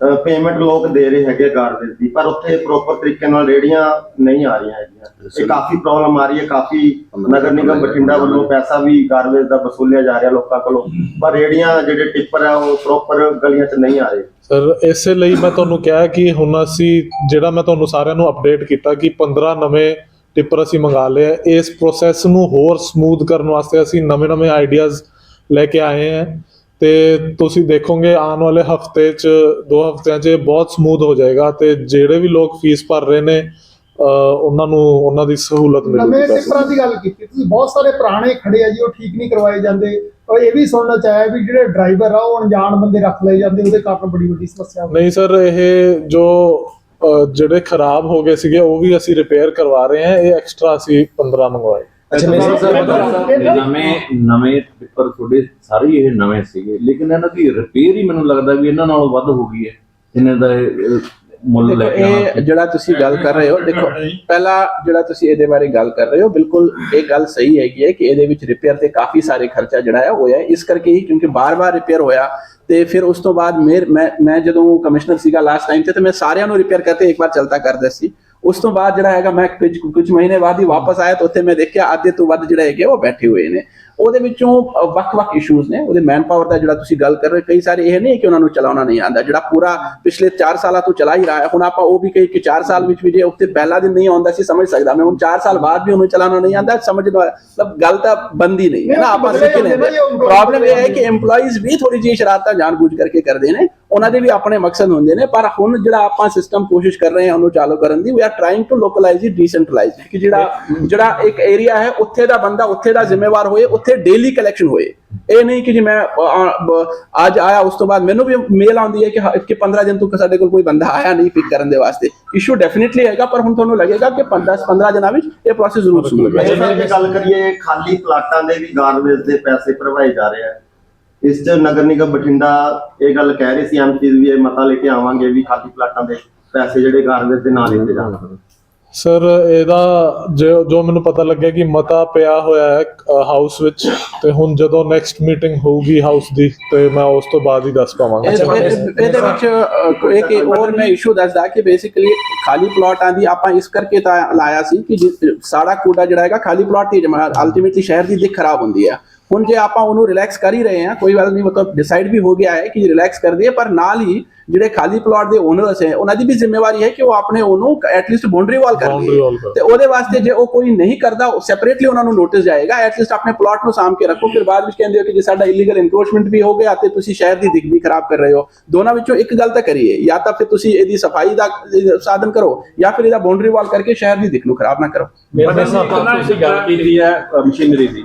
ਪੇਮੈਂਟ ਲੋਕ ਦੇ ਰਹੇ ਹੈਗੇ ਗਾਰਬੇਜ ਦੀ ਪਰ ਉੱਥੇ ਪ੍ਰੋਪਰ ਤਰੀਕੇ ਨਾਲ ਰੇੜੀਆਂ ਨਹੀਂ ਆ ਰਹੀਆਂ ਹੈਗੀਆਂ। ਇਹ ਕਾਫੀ ਪ੍ਰੋਬਲਮ ਆ ਰਹੀ ਹੈ ਕਾਫੀ ਨਗਰ ਨਿਗਮ ਬਠਿੰਡਾ ਵੱਲੋਂ ਪੈਸਾ ਵੀ ਗਾਰਬੇਜ ਦਾ ਵਸੂਲਿਆ ਜਾ ਰਿਹਾ ਲੋਕਾਂ ਕੋਲੋਂ ਪਰ ਰੇੜੀਆਂ ਜਿਹੜੇ ਟਿੱਪਰ ਆ ਉਹ ਪ੍ਰੋਪਰ ਗਲੀਆਂ 'ਚ ਨਹੀਂ ਆ ਰਹੇ। ਸਰ ਇਸੇ ਲਈ ਮੈਂ ਤੁਹਾਨੂੰ ਕਿਹਾ ਕਿ ਹੁਣ ਅਸੀਂ ਜਿਹੜਾ ਮੈਂ ਤੁਹਾਨੂੰ ਸਾਰਿਆਂ ਨੂੰ ਅਪਡੇਟ ਕੀਤਾ ਕਿ 15 ਨਵੇਂ ਟਿੱਪਰ ਅਸੀਂ ਮੰਗਾ ਲਏ ਇਸ ਪ੍ਰੋਸੈਸ ਨੂੰ ਹੋਰ ਸਮੂਥ ਕਰਨ ਵਾਸਤੇ ਅਸੀਂ ਨਵੇਂ-ਨਵੇਂ ਆਈਡੀਆਜ਼ ਲੈ ਕੇ ਆਏ ਹਾਂ ਤੇ ਤੁਸੀਂ ਦੇਖੋਗੇ ਆਉਣ ਵਾਲੇ ਹਫ਼ਤੇ 'ਚ ਦੋ ਹਫਤਿਆਂ 'ਚ ਬਹੁਤ ਸਮੂਥ ਹੋ ਜਾਏਗਾ ਤੇ ਜਿਹੜੇ ਵੀ ਲੋਕ ਫੀਸ ਭਰ ਰਹੇ ਨੇ ਉਹਨਾਂ ਨੂੰ ਉਹਨਾਂ ਦੀ ਸਹੂਲਤ ਨਵੇਂ ਮਿਲੂਗੀ ਟਿੱਪਰਾਂ ਦੀ ਗੱਲ ਕੀਤੀ ਤੁਸੀਂ ਬਹੁਤ ਸਾਰੇ ਪੁਰਾਣੇ ਖੜੇ ਆ ਜੀ ਉਹ ਠੀਕ ਨਹੀਂ ਕਰਵਾਏ ਜਾਂਦੇ। ਔਰ ਇਹ ਵੀ ਸੁਣਨਾ ਚਾਹਿਆ ਵੀ ਜਿਹੜੇ ਡਰਾਈਵਰ ਆ ਉਹ ਅਣਜਾਣ ਬੰਦੇ ਰੱਖ ਲਏ ਜਾਂਦੇ ਉਹਦੇ ਕਾਰਨ ਬੜੀ ਵੱਡੀ ਸਮੱਸਿਆ ਨਹੀਂ ਸਰ ਇਹ ਜੋ ਜਿਹੜੇ ਖਰਾਬ ਹੋ ਗਏ ਸੀਗੇ ਉਹ ਵੀ ਅਸੀਂ ਰਿਪੇਅਰ ਕਰਵਾ ਰਹੇ ਹਾਂ ਇਹ ਐਕਸਟਰਾ ਅਸੀਂ 15 ਮੰਗਵਾਏ। ਅੱਛਾ ਮੇਰੇ ਨਵੇਂ ਨਵੇਂ ਪੇਪਰ ਤੁਹਾਡੇ ਸਾਰੇ ਇਹ ਨਵੇਂ ਸੀਗੇ ਲੇਕਿਨ ਇਹਨਾਂ ਦੀ ਰਿਪੇਅਰ ਹੀ ਮੈਨੂੰ ਲੱਗਦਾ ਵੀ ਇਹਨਾਂ ਨਾਲੋਂ ਵੱਧ ਹੋ ਗਈ ਹੈ ਇਹਨਾਂ ਦਾ ਮੁੱਲ ਲੈ ਇਹ ਜਿਹੜਾ ਤੁਸੀਂ ਗੱਲ ਕਰ ਰਹੇ ਹੋ ਦੇਖੋ ਪਹਿਲਾ ਜਿਹੜਾ ਤੁਸੀਂ ਇਹਦੇ ਬਾਰੇ ਗੱਲ ਕਰ ਰਹੇ ਹੋ ਬਿਲਕੁਲ ਇਹ ਗੱਲ ਸਹੀ ਹੈਗੀ ਹੈ ਕਿ ਇਹਦੇ ਵਿੱਚ ਰਿਪੇਅਰ ਤੇ ਕਾਫੀ ਸਾਰੇ ਖਰਚਾ ਜਿਹੜਾ ਹੈ ਹੋਇਆ। ਇਸ ਕਰਕੇ ਹੀ ਕਿਉਂਕਿ ਬਾਰ-ਬਾਰ ਰਿਪੇਅਰ ਹੋਇਆ ਤੇ ਫਿਰ ਉਸ ਤੋਂ ਬਾਅਦ ਮੈਂ ਮੈਂ ਜਦੋਂ ਕਮਿਸ਼ਨਰ ਸੀਗਾ ਲਾਸਟ ਟਾਈਮ ਤੇ ਤੇ ਮੈਂ ਸਾਰਿਆਂ ਨੂੰ ਰਿਪੇਅਰ ਕਰਕੇ ਇੱਕ ਵਾਰ ਚਲਤਾ ਕਰਦਾ ਸੀ ਉਸ ਤੋਂ ਬਾਅਦ ਜਿਹੜਾ ਹੈਗਾ ਮੈਂ ਕੁਝ ਕੁਝ ਮਹੀਨੇ ਬਾਅਦ ਹੀ ਵਾਪਸ ਆਇਆ ਤਾਂ ਉੱਥੇ ਮੈਂ ਦੇਖਿਆ ਅੱਧੇ ਤੋਂ ਵੱਧ ਜਿਹੜੇ ਹੈਗੇ ਉਹ ਬੈਠੇ ਹੋਏ ਨੇ। ਉਹਦੇ ਵਿੱਚੋਂ ਵੱਖ-ਵੱਖ ਇਸ਼ੂਜ਼ ਨੇ। ਉਹਦੇ ਮੈਨ ਪਾਵਰ ਦਾ ਜਿਹੜਾ ਤੁਸੀਂ ਗੱਲ ਕਰ ਰਹੇ ਕਈ ਸਾਰੇ ਇਹ ਨਹੀਂ ਕਿ ਉਹਨਾਂ ਨੂੰ ਚਲਾਉਣਾ ਨਹੀਂ ਆਉਂਦਾ। ਜਿਹੜਾ ਪੂਰਾ ਪਿਛਲੇ 4 ਸਾਲਾਂ ਤੋਂ ਚਲਾ ਹੀ ਰਿਹਾ ਹੈ। ਹੁਣ ਆਪਾਂ ਉਹ ਵੀ ਕਹੀ ਕਿ 4 ਸਾਲ ਵਿੱਚ ਵੀ ਜੇ ਉੱਤੇ ਪਹਿਲਾ ਦਿਨ ਨਹੀਂ ਆਉਂਦਾ ਸੀ ਸਮਝ ਸਕਦਾ ਮੈਂ। ਹੁਣ 4 ਸਾਲ ਬਾਅਦ ਵੀ ਉਹਨੂੰ ਚਲਾਉਣਾ ਨਹੀਂ ਆਉਂਦਾ ਸਮਝ ਲਓ ਮਤਲਬ ਗੱਲ ਤਾਂ ਬੰਦੀ ਨਹੀਂ ਹੈ ਨਾ? ਆਪਾਂ ਸਿੱਖ ਲੈਂਦੇ ਪ੍ਰੋਬਲਮ ਇਹ ਹੈ ਕਿ EMPLOYEES ਵੀ ਥੋੜੀ ਜਿਹੀ ਸ਼ਰਾਰਤਾਂ ਜਾਣਬੁੱਝ ਕਰਕੇ ਕਰਦੇ ਨੇ। ਉਹਨਾਂ ਦੇ ਵੀ ਆਪਣੇ ਮਕਸਦ ਹੁੰਦੇ ਨੇ। ਪਰ ਹੁਣ ਜਿਹੜਾ ਆਪਾਂ ਸਿਸਟਮ ਕੋਸ਼ਿਸ਼ ਕਰ ਰਹੇ ਹਾਂ ਉਹਨੂੰ ਚਾਲੂ ਕਰਨ ਦੀ we are trying to localize it decentralize ਕਿ ਜਿਹੜਾ ਜਿਹੜਾ ਇੱਕ ਏਰੀਆ ਹੈ ਉੱਥੇ ਦਾ ਬੰਦਾ ਉੱਥੇ ਦਾ ਜ਼ਿੰਮੇਵਾਰ ਹੋਏ ਉੱਥੇ ਡੇਲੀ ਕਲੈਕਸ਼ਨ ਹੋਏ। ਇਹ ਨਹੀਂ ਕਿ ਜੀ ਮੈਂ ਅੱਜ ਆਇਆ, ਉਸ ਤੋਂ ਬਾਅਦ ਮੈਨੂੰ ਵੀ ਮੇਲ ਆਉਂਦੀ ਹੈ ਕਿ ਕਿ 15 ਦਿਨ ਤੋਂ ਸਾਡੇ ਕੋਲ ਕੋਈ ਬੰਦਾ ਆਇਆ ਨਹੀਂ ਪਿਕ ਕਰਨ ਦੇ ਵਾਸਤੇ। ਇਸ਼ੂ ਡੈਫੀਨਿਟਲੀ ਹੈਗਾ, ਪਰ ਹੁਣ ਤੁਹਾਨੂੰ ਲੱਗੇਗਾ ਕਿ 15 15 ਦਿਨਾਂ ਵਿੱਚ ਇਹ ਪ੍ਰੋਸੈਸ ਜ਼ਰੂਰ ਸ਼ੁਰੂ ਹੋ ਅੱਛਾ ਜਾਏਗਾ ਗੱਲ ਕਰੀਏ, ਖਾਲੀ ਪਲਾਟਾਂ ਦੇ ਵੀ ਗਾਰਬੇਜ ਦੇ ਪੈਸੇ ਭਰਵਾਏ ਜਾ ਰਹੇ ਆ। ਇਸ ਚ ਨਗਰ ਨਿਗਮ ਬਠਿੰਡਾ ਇਹ ਗੱਲ ਕਹਿ ਰਹੀ ਸੀ ਐਮਪੀਜ਼ ਵੀ ਇਹ ਮਤਾ ਲੈ ਕੇ ਆਵਾਂਗੇ ਵੀ ਖਾਲੀ ਪਲਾਟਾਂ ਦੇ ਪੈਸੇ ਜਿਹੜੇ ਗਾਰਬੇਜ ਦੇ ਨਾਲ ਲਿੱਤੇ ਜਾਣ। ਸਰ ਇਹਦਾ ਜੋ ਜੋ ਮੈਨੂੰ ਪਤਾ ਲੱਗਿਆ ਕਿ ਮਤਾ ਪਿਆ ਹੋਇਆ ਹੈ ਹਾਊਸ ਵਿੱਚ ਤੇ ਹੁਣ ਜਦੋਂ ਨੈਕਸਟ ਮੀਟਿੰਗ ਹੋਊਗੀ ਹਾਊਸ ਦੀ ਤੇ ਮੈਂ ਉਸ ਤੋਂ ਬਾਅਦ ਹੀ ਦੱਸ ਪਾਵਾਂਗਾ। ਇਹ- ਇਹ- ਇਹਦੇ ਵਿੱਚ ਇੱਕ ਹੋਰ ਮੈਂ ਇਸ਼ੂ ਦੱਸਦਾ ਕਿ ਬੇਸਿਕਲੀ ਖਾਲੀ ਪਲਾਟਾਂ ਦੀ ਆਪਾਂ ਇਸ ਕਰਕੇ ਤਾਂ ਲਾਇਆ ਸੀ ਕਿ ਸਾੜਾ ਕੂੜਾ ਜਿਹੜਾ ਹੈਗਾ ਖਾਲੀ ਪਲਾਟ ਜਮਾ ਅਲਟੀਮੇਟਲੀ ਸ਼ਹਿਰ ਦੀ ਦਿੱਖ ਖਰਾਬ ਹੁੰਦੀ ਹੈ ਹੁਣ ਜੇ ਆਪਾਂ ਉਹਨੂੰ ਰਿਲੈਕਸ ਕਰ ਹੀ ਰਹੇ ਹਾਂ ਕੋਈ ਗੱਲ ਨਹੀਂ ਮਤਲਬ ਡਿਸਾਈਡ ਵੀ ਹੋ ਗਿਆ ਹੈ ਕਿ ਰਿਲੈਕਸ ਕਰ ਦਈਏ ਪਰ ਨਾਲ ਹੀ ਜਿਹੜੇ ਖਾਲੀ ਪਲਾਟ ਦੇ ਓਨਰਸ ਹੈ ਉਹਨਾਂ ਦੀ ਵੀ ਜ਼ਿੰਮੇਵਾਰੀ ਹੈ ਕਿ ਉਹ ਆਪਣੇ ਉਹਨੂੰ ਐਟਲੀਸਟ ਬਾਉਂਡਰੀ ਵਾਲ ਕਰ Boundary wall ਲਈਏ। ਤੇ ਉਹਦੇ ਵਾਸਤੇ ਜੇ ਉਹ ਕੋਈ ਨਹੀਂ ਕਰਦਾ ਸੈਪਰੇਟਲੀ ਉਹਨਾਂ ਨੂੰ ਨੋਟਿਸ ਜਾਏਗਾ ਐਟਲੀਸਟ ਆਪਣੇ ਪਲਾਟ ਨੂੰ ਸਾਂਭ ਕੇ ਰੱਖੋ ਫਿਰ ਬਾਅਦ ਵਿੱਚ ਕਹਿੰਦੇ ਹੋ ਕਿ ਜੇ ਸਾਡਾ ਇਲੀਗਲ ਇਨਕਰੋਚਮੈਂਟ ਵੀ ਹੋ ਗਿਆ ਤੇ ਤੁਸੀਂ ਸ਼ਹਿਰ ਦੀ ਦਿੱਖ ਵੀ ਖਰਾਬ ਕਰ ਰਹੇ ਹੋ। ਦੋਨਾਂ ਵਿੱਚੋਂ ਇੱਕ ਗੱਲ ਤਾਂ ਕਰੀਏ ਜਾਂ ਤਾਂ ਫਿਰ ਤੁਸੀਂ ਇਹਦੀ ਸਫ਼ਾਈ ਦਾ ਸਾਧਨ ਕਰੋ ਜਾਂ ਫਿਰ ਇਹਦਾ ਬਾਉਂਡਰੀ ਵਾਲ ਕਰਕੇ ਸ਼ਹਿਰ ਦੀ ਦਿੱਖ ਨੂੰ ਖਰਾਬ ਨਾ ਕਰੋ। ਤੁਸੀਂ ਗੱਲ ਕੀਤੀ ਹੈ ਮਸ਼ੀਨਰੀ ਦੀ।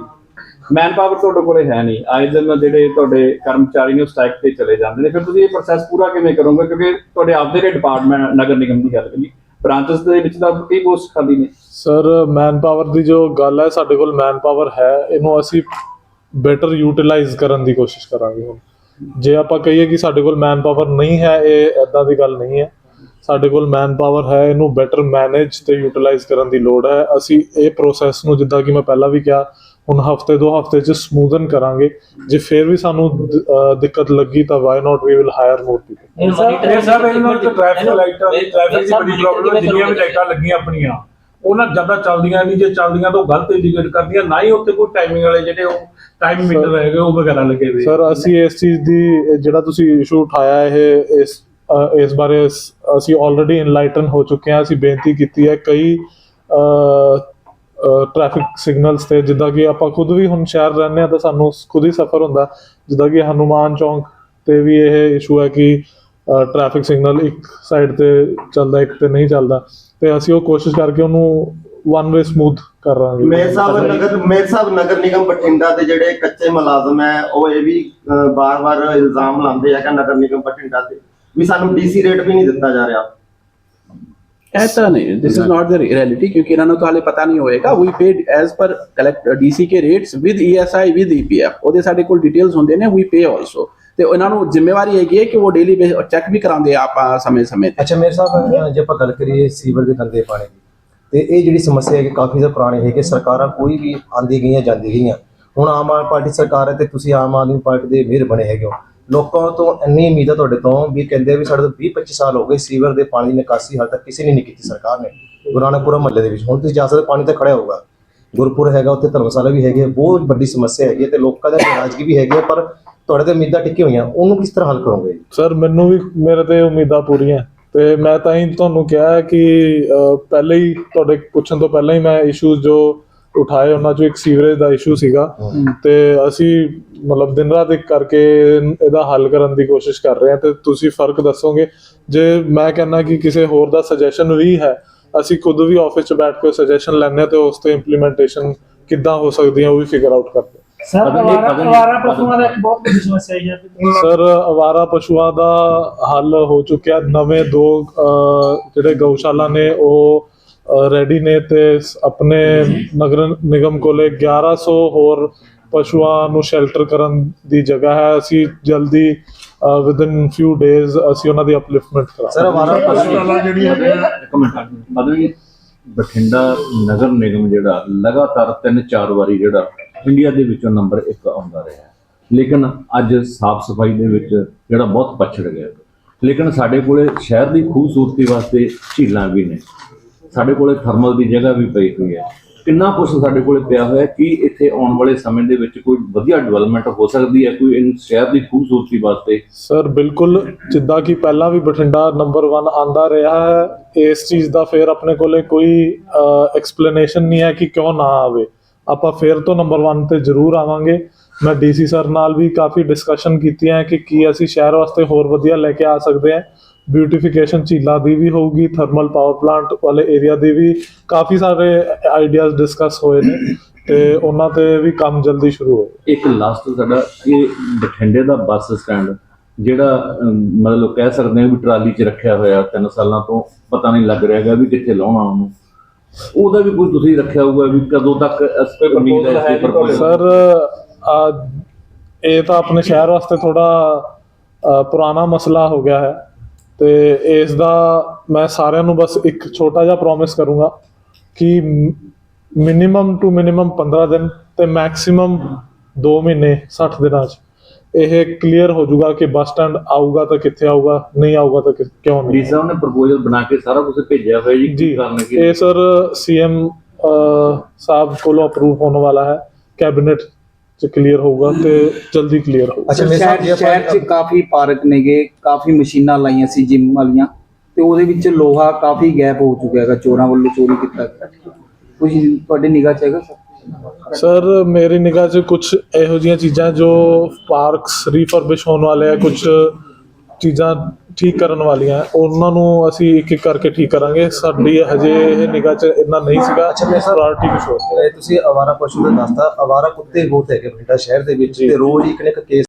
ਮੈਨ ਪਾਵਰ ਤੁਹਾਡੇ ਕੋਲੇ ਹੈ ਨਹੀਂ। ਆਏ ਜਿਹੜੇ ਤੁਹਾਡੇ ਕਰਮਚਾਰੀ ਨੇ ਉਹ ਸਟ੍ਰਾਈਕ ਤੇ ਚਲੇ ਜਾਂਦੇ ਨੇ। ਫਿਰ ਤੁਸੀਂ ਇਹ ਪ੍ਰੋਸੈਸ ਪੂਰਾ ਕਿਵੇਂ ਕਰੋਗੇ? ਕਿਉਂਕਿ ਤੁਹਾਡੇ ਆਪਦੇ ਦੇ ਡਿਪਾਰਟਮੈਂਟ ਨਗਰ ਨਿਗਮ ਦੀ ਗੱਲ ਕਰੀ ਬ੍ਰਾਂਚਸ ਦੇ ਵਿੱਚ ਤਾਂ ਕਈ ਪੋਸਟ ਖਾਲੀ ਨੇ। ਸਰ ਮੈਨ ਪਾਵਰ ਦੀ ਜੋ ਗੱਲ ਹੈ, ਸਾਡੇ ਕੋਲ ਮੈਨ ਪਾਵਰ ਹੈ, ਇਹਨੂੰ ਅਸੀਂ ਬੈਟਰ ਯੂਟਿਲਾਈਜ਼ ਕਰਨ ਦੀ ਕੋਸ਼ਿਸ਼ ਕਰਾਂਗੇ ਹੁਣ। ਜੇ ਆਪਾਂ ਕਹੀਏ ਕਿ ਸਾਡੇ ਕੋਲ ਮੈਨ ਪਾਵਰ ਨਹੀਂ ਹੈ, ਇਹ ਐਦਾਂ ਦੀ ਗੱਲ ਨਹੀਂ ਹੈ। ਸਾਡੇ ਕੋਲ ਮੈਨ ਪਾਵਰ ਹੈ, ਇਹਨੂੰ ਬੈਟਰ ਮੈਨੇਜ ਤੇ ਯੂਟਿਲਾਈਜ਼ ਕਰਨ ਦੀ ਲੋੜ ਹੈ। ਅਸੀਂ ਇਹ ਪ੍ਰੋਸੈਸ ਨੂੰ ਜਿੱਦਾਂ ਕਿ ਮੈਂ ਪਹਿਲਾਂ ਵੀ ਕਿਹਾ ਹੁਣ ਹਫ਼ਤੇ ਦੋ ਹਫ਼ਤੇ ਚ ਸਮੂਥਨ ਕਰਾਂਗੇ। ਜੇ ਫਿਰ ਵੀ ਸਾਨੂੰ ਦਿੱਕਤ ਲੱਗੀ ਤਾਂ why not we will hire more people ਇਹ ਸਭ ਇਹਨਾਂ ਨਾਲ ਟ੍ਰੈਫਿਕ ਲਾਈਟਾਂ ਦੀ ਟ੍ਰੈਫਿਕ ਦੀ ਬੜੀ ਪ੍ਰੋਬਲਮ ਹੈ ਜਿੰਨੀਆਂ ਵੀ ਲਾਈਟਾਂ ਲੱਗੀਆਂ ਆਪਣੀਆਂ ਉਹਨਾਂ ਜ਼ਿਆਦਾ ਚੱਲਦੀਆਂ ਨਹੀਂ ਜੇ ਚੱਲਦੀਆਂ ਤਾਂ ਉਹ ਗਲਤ ਇੰਡੀਕੇਟ ਕਰਦੀਆਂ ਨਾ ਹੀ ਉੱਥੇ ਕੋਈ ਟਾਈਮਿੰਗ ਵਾਲੇ ਜਿਹੜੇ ਉਹ ਟਾਈਮ ਮੀਟਰ ਹੈਗੇ ਉਹ ਵਗੈਰਾ ਲੱਗੇ ਹੋਏ ਸਰ ਅਸੀਂ ਇਸ ਚੀਜ਼ ਦੀ ਜਿਹੜਾ ਤੁਸੀਂ ਇਸ਼ੂ ਉਠਾਇਆ ਇਹ ਇਸ ਇਸ ਬਾਰੇ ਅਸੀਂ ਆਲਰੇਡੀ ਇਨਲਾਈਟਨ ਹੋ ਚੁੱਕੇ ਹਾਂ ਅਸੀਂ ਬੇਨਤੀ ਕੀਤੀ ਹੈ ਕਈ ਟ੍ਰੈਫਿਕ ਸਿਗਨਲਸ ਤੇ ਜਿੱਦਾਂ ਕਿ ਆਪਾਂ ਖੁਦ ਵੀ ਹੁਣ ਸ਼ਹਿਰ ਰਹਿੰਦੇ ਆ ਤਾਂ ਸਾਨੂੰ ਖੁਦ ਹੀ ਸਫਰ ਹੁੰਦਾ। ਜਿੱਦਾਂ ਕਿ ਹਨੂਮਾਨ ਚੌਂਕ ਤੇ ਵੀ ਇਹ ਇਸ਼ੂ ਹੈ ਕਿ ਟ੍ਰੈਫਿਕ ਸਿਗਨਲ ਇੱਕ ਸਾਈਡ ਤੇ ਚੱਲਦਾ ਇੱਕ ਤੇ ਨਹੀਂ ਚੱਲਦਾ। ਤੇ ਅਸੀਂ ਉਹ ਕੋਸ਼ਿਸ਼ ਕਰਕੇ ਉਹਨੂੰ ਵਨ ਵੇ ਸਮੂਥ ਕਰ ਰਾਂਗੇ ਮੇਰ ਸਾਹਿਬ ਨਗਰ ਮੇਰ ਸਾਹਿਬ ਨਗਰ ਨਿਗਮ ਬਠਿੰਡਾ ਦੇ ਜਿਹੜੇ ਕੱਚੇ ਮੁਲਾਜ਼ਮ ਹੈ ਉਹ ਇਹ ਵੀ ਬਾਰ-ਬਾਰ ਇਲਜ਼ਾਮ ਲਾਉਂਦੇ ਆ ਕਿ ਨਗਰ ਨਿਗਮ ਬਠਿੰਡਾ ਤੇ ਵੀ ਸਾਨੂੰ ਡੀਸੀ ਰੇਟ ਵੀ ਨਹੀਂ ਦਿੱਤਾ ਜਾ ਰਿਹਾ। ऐसा नहीं this is not the reality क्योंकि इन्होंने तो हाले पता नहीं होएगा we paid as per collect DC के rates with ESI with EPF ਉਹਦੇ ਸਾਡੇ ਕੋਲ ਡਿਟੇਲਸ ਹੁੰਦੇ ਨੇ ਵੀ ਪੇ ਆਲਸੋ ਤੇ ਇਹਨਾਂ ਨੂੰ ਜ਼ਿੰਮੇਵਾਰੀ ਹੈਗੀ ਹੈ ਕਿ ਉਹ ਡੇਲੀ ਚੈੱਕ ਵੀ ਕਰਾਉਂਦੇ ਆ ਆਪਾਂ ਸਮੇਂ ਸਮੇਂ ਤੇ ਅੱਛਾ ਮੇਰੇ ਸਾਹਿਬ ਅਹ ਜੇ ਆਪਾਂ ਗੱਲ ਕਰੀਏ ਸੀਵਰ ਦੇ ਗੰਦੇ ਪਾਣੀ ਦੀ ਤੇ ਇਹ ਜਿਹੜੀ ਸਮੱਸਿਆ ਹੈ ਕਿ ਕਾਫੀ ਜ਼ਿਆਦਾ ਪੁਰਾਣੀ ਹੈ ਕਿ ਸਰਕਾਰਾਂ ਕੋਈ ਵੀ ਆਂਦੀ ਗਈਆਂ ਜਾਂਦੀ ਗਈਆਂ ਹੁਣ ਆਮ ਆਦਮੀ ਪਾਰਟੀ ਸਰਕਾਰ ਹੈ ਤੇ ਤੁਸੀਂ ਆਮ ਆਦਮੀ ਪਾਰਟੀ ਦੇ ਮੇਅਰ ਬਣੇ ਹੈਗੇ ਹੋ ਲੋਕਾਂ ਤੋਂ ਇੰਨੀ ਉਮੀਦ ਹੈ ਤੁਹਾਡੇ ਤੋਂ ਵੀ ਕਹਿੰਦੇ ਵੀ ਸਾਡੇ ਤੋਂ 20 25 ਸਾਲ ਹੋ ਗਏ ਸੀਵਰ ਦੇ ਪਾਣੀ ਦੀ ਨਿਕਾਸੀ ਹਾਲ ਤੱਕ ਕਿਸੇ ਨੇ ਨਹੀਂ ਕੀਤੀ ਸਰਕਾਰ ਨੇ। ਗੁਰੂ ਮਹੱਲੇ ਦੇ ਵਿੱਚ। ਹੁਣ ਤੁਸੀਂ ਜਾ ਸਕਦੇ ਪਾਣੀ ਤਾਂ ਖੜਿਆ ਹੋਊਗਾ। ਗੁਰਪੁਰ ਹੈਗਾ ਉੱਥੇ ਧਰਮਸ਼ਾਲਾ ਵੀ ਹੈਗੀ ਬਹੁਤ ਵੱਡੀ ਸਮੱਸਿਆ ਹੈਗੀ ਹੈ ਤੇ ਲੋਕਾਂ ਦਾ ਨਾਰਾਜ਼ਗੀ ਵੀ ਹੈਗੀ ਹੈ ਪਰ ਤੁਹਾਡੇ ਤੇ ਉਮੀਦਾਂ ਟਿੱਕੀ ਹੋਈਆਂ। ਉਹਨੂੰ ਕਿਸ ਤਰ੍ਹਾਂ ਹੱਲ ਕਰੋਗੇ? ਸਰ ਮੈਨੂੰ ਵੀ ਮੇਰੇ ਤੇ ਉਮੀਦਾਂ ਪੂਰੀਆਂ। ਤੇ ਮੈਂ ਤਾਂ ਹੀ ਤੁਹਾਨੂੰ ਕਿਹਾ ਕਿ ਅਹ, ਪਹਿਲੇ ਹੀ ਤੁਹਾਡੇ ਪੁੱਛਣ ਤੋਂ ਪਹਿਲਾਂ ਹੀ ਮੈਂ ਇਸ਼ੂਜ਼ ਜੋ ਉਠਾਏ ਉਹਨਾਂ ਚੋਂ ਇੱਕ ਸੀਵਰੇਜ ਦਾ ਇਸ਼ੂ ਸੀਗਾ ਤੇ ਅਸੀਂ ਮਤਲਬ ਦਿਨ ਰਾਤ ਇੱਕ ਕਰਕੇ ਇਹਦਾ ਹੱਲ ਕਰਨ ਦੀ ਕੋਸ਼ਿਸ਼ ਕਰ ਰਹੇ ਹਾਂ ਤੇ ਤੁਸੀਂ ਫ਼ਰਕ ਦੱਸੋਗੇ? ਜੇ ਮੈਂ ਕਹਿੰਦਾ ਕਿ ਕਿਸੇ ਹੋਰ ਦਾ ਸੁਜੈਸ਼ਨ ਵੀ ਹੈ ਅਸੀਂ ਖੁਦ ਵੀ ਆਫਿਸ 'ਚ ਬੈਠ ਕੇ ਸੁਜੈਸ਼ਨ ਹਾਂ ਤੇ ਉਸ ਤੇ ਇੰਪਲੀਮੈਂਟੇਸ਼ਨ ਕਿੱਦਾਂ ਹੋ ਸਕਦੀ ਹੈ ਉਹ ਵੀ ਫਿਗਰ ਆਊਟ ਕਰਦੇ ਹਾਂ। ਸਰ ਅਵਾਰਾ ਪਸ਼ੂਆਂ ਦਾ ਇੱਕ ਬਹੁਤ ਵੱਡੀ ਸਮੱਸਿਆ ਹੈ। ਜੀ ਸਰ ਅਵਾਰਾ ਪਸ਼ੂਆਂ ਦਾ ਹੱਲ ਹੋ ਚੁੱਕਿਆ। ਨਵੇਂ ਦੋ ਜਿਹੜੇ ਗਊਸ਼ਾਲਾ ਨੇ ਉਹ ਰੈਡੀ ਨੇ ਤੇ ਆਪਣੇ ਨਗਰ ਨਿਗਮ ਕੋਲੇ 1100 ਹੋਰ ਪਸ਼ੂਆਂ ਨੂੰ ਸ਼ੈਲਟਰ ਕਰਨ ਦੀ ਜਗ੍ਹਾ ਹੈ। ਅਸੀਂ ਜਲਦੀ ਵਿਦਨ ਫਿਊ ਡੇਜ਼ ਅਸੀਂ ਉਹਨਾਂ ਦੀ ਅਪਲਿਫਟਮੈਂਟ ਕਰਾਂਗੇ। ਸਰ ਹਮਾਰਾ ਇੱਕ ਮਿੰਟ ਅਦਵੀ ਬਠਿੰਡਾ ਨਗਰ ਨਿਗਮ ਜਿਹੜਾ ਲਗਾਤਾਰ ਤਿੰਨ ਚਾਰ ਵਾਰੀ ਜਿਹੜਾ ਇੰਡੀਆ ਦੇ ਵਿੱਚੋਂ ਨੰਬਰ 1 ਆਉਂਦਾ ਰਿਹਾ ਹੈ। ਲੇਕਿਨ ਅੱਜ ਸਾਫ਼ ਸਫ਼ਾਈ ਦੇ ਵਿੱਚ ਜਿਹੜਾ ਬਹੁਤ ਪਛੜ ਗਿਆ। ਲੇਕਿਨ ਸਾਡੇ ਕੋਲੇ ਸ਼ਹਿਰ ਦੀ ਖੂਬਸੂਰਤੀ ਵਾਸਤੇ ਝੀਲਾਂ ਵੀ ਨੇ। ਸਾਡੇ ਕੋਲੇ ਥਰਮਲ ਦੀ ਜਗ੍ਹਾ ਵੀ ਪਈ ਹੋਈ ਹੈ। ਕਿੰਨਾ ਕੁਝ ਸਾਡੇ ਕੋਲੇ ਪਿਆ ਹੋਇਆ ਕਿ ਇੱਥੇ ਆਉਣ ਵਾਲੇ ਸਮੇਂ ਦੇ ਵਿੱਚ ਕੋਈ ਵਧੀਆ ਡਿਵੈਲਪਮੈਂਟ ਹੋ ਸਕਦੀ ਹੈ, ਕੋਈ ਸ਼ਹਿਰ ਦੀ ਖੂਬਸੂਰਤੀ ਵਾਸਤੇ? ਸਰ ਬਿਲਕੁਲ ਜਿੱਦਾਂ ਕਿ ਪਹਿਲਾਂ ਵੀ ਬਠਿੰਡਾ ਨੰਬਰ 1 ਆਂਦਾ ਰਿਹਾ ਹੈ, ਇਸ ਚੀਜ਼ ਦਾ ਫੇਰ ਆਪਣੇ ਕੋਲੇ ਕੋਈ ਐਕਸਪਲੇਨੇਸ਼ਨ ਨਹੀਂ ਹੈ ਕਿ ਕਿਉਂ ਨਾ ਆਵੇ। ਆਪਾਂ ਫੇਰ ਤੋਂ ਨੰਬਰ 1 ਤੇ ਜ਼ਰੂਰ ਆਵਾਂਗੇ। ਮੈਂ ਡੀਸੀ ਸਰ ਨਾਲ ਵੀ ਕਾਫੀ ਡਿਸਕਸ਼ਨ ਕੀਤੀਆਂ ਹੈ ਕਿ ਕੀ ਅਸੀਂ ਸ਼ਹਿਰ ਵਾਸਤੇ ਹੋਰ ਵਧੀਆ ਲੈ ਕੇ ਆ ਸਕਦੇ ਹਾਂ। ਬਿਊਟੀਫਿਕੇਸ਼ਨ ਝੀਲਾਂ ਦੀ ਵੀ ਹੋਊਗੀ ਥਰਮਲ ਪਾਵਰ ਪਲਾਂਟ ਵਾਲੇ ਏਰੀਆ ਦੀ ਵੀ ਕਾਫੀ ਸਾਰੇ ਆਈਡੀਆਜ਼ ਡਿਸਕਸ ਹੋਏ ਨੇ ਤੇ ਉਹਨਾਂ ਤੇ ਵੀ ਕੰਮ ਜਲਦੀ ਸ਼ੁਰੂ ਹੋਏ। ਇੱਕ ਲਾਸਟ ਸਾਡਾ ਇਹ ਬਠਿੰਡੇ ਦਾ ਬੱਸ ਸਟੈਂਡ ਜਿਹੜਾ ਮਤਲਬ ਕਹਿ ਸਕਦੇ ਹਾਂ ਵੀ ਟਰਾਲੀ 'ਚ ਰੱਖਿਆ ਹੋਇਆ ਤਿੰਨ ਸਾਲਾਂ ਤੋਂ ਪਤਾ ਨਹੀਂ ਲੱਗ ਰਿਹਾਗਾ ਵੀ ਕਿੱਥੇ ਲਾਉਣਾ ਉਹਨੂੰ। ਉਹਦਾ ਵੀ ਕੋਈ ਤੁਸੀਂ ਰੱਖਿਆ ਹੋਊਗਾ ਵੀ ਕਦੋਂ ਤੱਕ ਇਸ ਤੇ ਉਮੀਦ ਹੈ ਸਰ ਆ ਇਹ ਤਾਂ ਆਪਣੇ ਸ਼ਹਿਰ ਵਾਸਤੇ ਥੋੜਾ ਪੁਰਾਣਾ ਮਸਲਾ ਹੋ ਗਿਆ ਹੈ। ਤੇ ਇਸ ਦਾ ਮੈਂ ਸਾਰਿਆਂ ਨੂੰ ਬਸ ਇੱਕ ਛੋਟਾ ਜਿਹਾ ਪ੍ਰੋਮਿਸ ਕਰੂੰਗਾ ਕਿ ਮਿਨੀਮਮ ਟੂ ਮਿਨੀਮਮ 15 ਦਿਨ ਤੇ ਮੈਕਸਿਮਮ 2 ਮਹੀਨੇ 60 ਦਿਨਾਂ 'ਚ ਇਹ ਕਲੀਅਰ ਹੋ ਜਾਊਗਾ ਕਿ ਬੱਸ ਸਟੈਂਡ ਆਊਗਾ ਤਾਂ ਕਿੱਥੇ ਆਊਗਾ ਨਹੀਂ ਆਊਗਾ ਤਾਂ ਕਿਉਂ ਨਹੀਂ। ਡੀ ਸਾਹਿਬ ਨੇ ਪ੍ਰਪੋਜ਼ਲ ਬਣਾ ਕੇ ਸਾਰਾ ਕੁਝ ਭੇਜਿਆ ਹੋਇਆ ਜੀ ਜੀ ਕੀ ਕਰਨਾ ਕੀ? ਇਹ ਸਰ ਸੀਐਮ ਸਾਹਿਬ ਕੋਲੋਂ ਅਪਰੂਵ ਹੋਣ ਵਾਲਾ ਹੈ ਕੈਬਨਿਟ ਚ ਕਲੀਅਰ ਹੋਊਗਾ ਤੇ ਜਲਦੀ ਕਲੀਅਰ ਹੋਊਗਾ। ਅੱਛਾ ਮੇਰੇ ਸਾਹਿਬ ਸ਼ਹਿਰ 'ਚ ਕਾਫੀ ਪਾਰਕ ਨੇਗੇ ਕਾਫੀ ਮਸ਼ੀਨਾਂ ਲਾਈਆਂ ਸੀ ਜਿਮ ਵਾਲੀਆਂ ਤੇ ਉਹਦੇ ਵਿੱਚ ਲੋਹਾ ਕਾਫੀ ਗੈਪ ਹੋ ਚੁੱਕਿਆ ਹੈਗਾ ਚੋਰਾਂ ਵੱਲੋਂ ਚੋਰੀ ਕੀਤਾ ਗਿਆ। ਕੁਝ ਤੁਹਾਡੇ ਨਿਗਾਹ 'ਚ ਹੈਗਾ ਸਰ? ਸਰ ਮੇਰੀ ਨਿਗਾਹ 'ਚ ਕੁਝ ਇਹੋ ਜਿਹੀਆਂ ਚੀਜ਼ਾਂ ਜੋ ਪਾਰਕਸ ਰੀਫਰਬਿਸ਼ ਹੋਣ ਵਾਲੇ ਆ ਕੁਝ ਚੀਜ਼ਾਂ ਠੀਕ ਕਰਨ ਵਾਲੀਆਂ। ਉਹਨਾਂ ਨੂੰ ਅਸੀਂ ਇੱਕ ਇੱਕ ਕਰਕੇ ਠੀਕ ਕਰਾਂਗੇ। ਸਾਡੀ ਹਜੇ ਇਹ ਨਿਗਾਹ 'ਚ ਇੰਨਾ ਨਹੀਂ ਸੀਗਾ। ਪ੍ਰਾਇੋਰਟੀ ਕੁਛ ਹੋਰ। ਇਹ ਤੁਸੀਂ ਅਵਾਰਾ ਪਸ਼ੂ ਦਾ ਦੱਸਤਾ। ਅਵਾਰਾ ਕੁੱਤੇ ਬਹੁਤ ਹੈਗੇ ਬਠਿੰਡਾ ਸ਼ਹਿਰ ਦੇ ਵਿੱਚ ਤੇ ਰੋਜ਼ ਇੱਕ ਨਾ ਇੱਕ ਕੇਸ